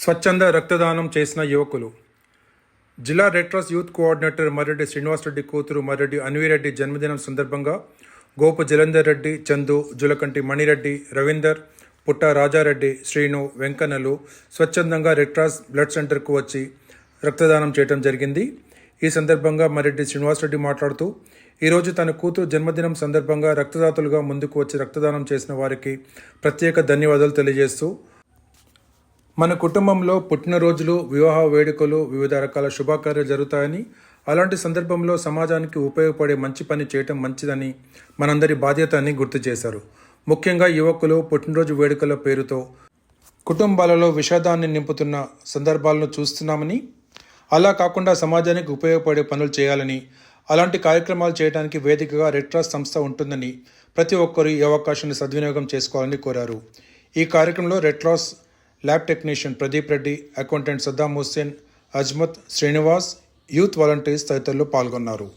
స్వచ్ఛంద రక్తదానం చేసిన యువకులు. జిల్లా red cross youth coordinator Marreddy Srinivasa Reddy కూతురు మర్రెడ్డి అన్వీరెడ్డి జన్మదినం సందర్భంగా గోపు జలంధర్ రెడ్డి చందు జులకంటి మణిరెడ్డి రవీందర్ పుట్ట రాజారెడ్డి శ్రీను వెంకన్నలు స్వచ్ఛందంగా రెడ్ క్రాస్ బ్లడ్ సెంటర్కు వచ్చి రక్తదానం చేయడం జరిగింది. ఈ సందర్భంగా మరెడ్డి శ్రీనివాసరెడ్డి మాట్లాడుతూ ఈరోజు తన కూతురు జన్మదినం సందర్భంగా రక్తదాతలుగా ముందుకు వచ్చి రక్తదానం చేసిన వారికి ప్రత్యేక ధన్యవాదాలు తెలియజేస్తూ మన కుటుంబంలో పుట్టినరోజులు వివాహ వేడుకలు వివిధ రకాల శుభకార్యాలు జరుగుతాయని అలాంటి సందర్భంలో సమాజానికి ఉపయోగపడే మంచి పని చేయటం మంచిదని మనందరి బాధ్యత అని గుర్తు చేశారు. ముఖ్యంగా యువకులు పుట్టినరోజు వేడుకల పేరుతో కుటుంబాలలో విషాదాన్ని నింపుతున్న సందర్భాలను చూస్తున్నామని అలా కాకుండా సమాజానికి ఉపయోగపడే పనులు చేయాలని అలాంటి కార్యక్రమాలు చేయడానికి వేదికగా రెడ్ క్రాస్ సంస్థ ఉంటుందని ప్రతి ఒక్కరూ ఈ అవకాశాన్ని సద్వినియోగం చేసుకోవాలని కోరారు. ఈ కార్యక్రమంలో red cross lab technician Pradeep Reddy accountant Saddam Hussain Azmat Srinivas youth volunteers తదితరులు పాల్గొన్నారు.